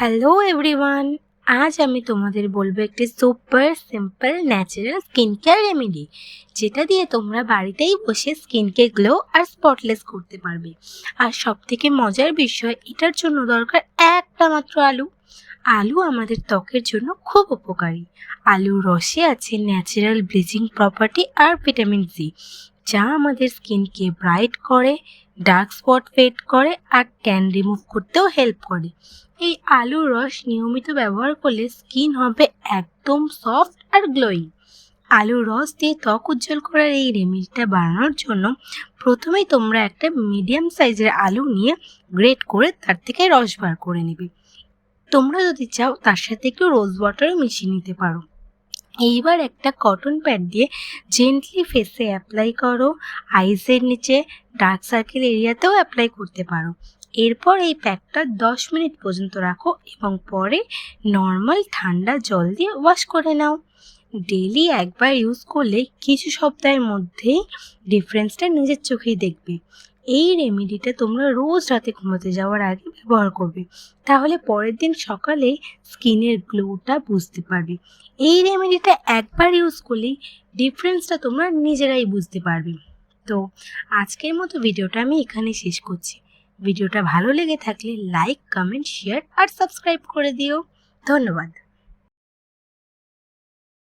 Hello everyone আজ আমি তোমাদের বলব একটি super simple natural skin care remedy যেটা দিয়ে তোমরা বাড়িতেই বসে স্কিনকে গ্লো আর স্পটলেস করতে পারবে। আর সব থেকে মজার বিষয়, এটার জন্য দরকার একটা মাত্র আলু। আলু আমাদের ত্বকের জন্য খুব উপকারী। আলুর রসে আছে ন্যাচারাল ব্লিচিং প্রপার্টি আর ভিটামিন সি যা আমাদের স্কিনকে ব্রাইট করে, ডার্ক স্পট ফেড করে আর ট্যান রিমুভ করতেও হেল্প করে। এই আলুর রস নিয়মিত ব্যবহার করলে স্কিন হবে একদম সফট আর গ্লোয়িং আলুর রস দিয়ে ত্বক উজ্জ্বল করার এই রেমেডিটা বানানোর জন্য প্রথমেই তোমরা একটা মিডিয়াম সাইজের আলু নিয়ে গ্রেট করে তার থেকে রস বার করে নেবে। তোমরা যদি চাও তার সাথে একটু রোজ ওয়াটারও মিশিয়ে নিতে পারো। এইবার একটা কটন প্যাড দিয়ে জেন্টলি ফেসে অ্যাপ্লাই করো। আইসের নিচে ডার্ক সার্কেল এরিয়াতেও অ্যাপ্লাই করতে পারো। এরপর এই প্যাকটা দশ মিনিট পর্যন্ত রাখো এবং পরে নর্মাল ঠান্ডা জল দিয়ে ওয়াশ করে নাও। ডেলি একবার ইউজ করলে কিছু সপ্তাহের মধ্যেই ডিফারেন্সটা নিজের চোখেই দেখবে। এই রেমেডিটা তোমরা রোজ রাতে ঘুমোতে যাওয়ার আগে ব্যবহার করবে। তাহলে পরের দিন সকালে স্কিনের গ্লোটা বুঝতে পারবে। এই রেমেডিটা একবার ইউজ করলেই ডিফারেন্সটা তোমরা নিজেরাই বুঝতে পারবে। তো আজকের মতো ভিডিওটা আমি এখানে শেষ করছি। ভিডিওটা ভালো লেগে থাকলে লাইক কমেন্ট শেয়ার আর সাবস্ক্রাইব করে দিও। ধন্যবাদ।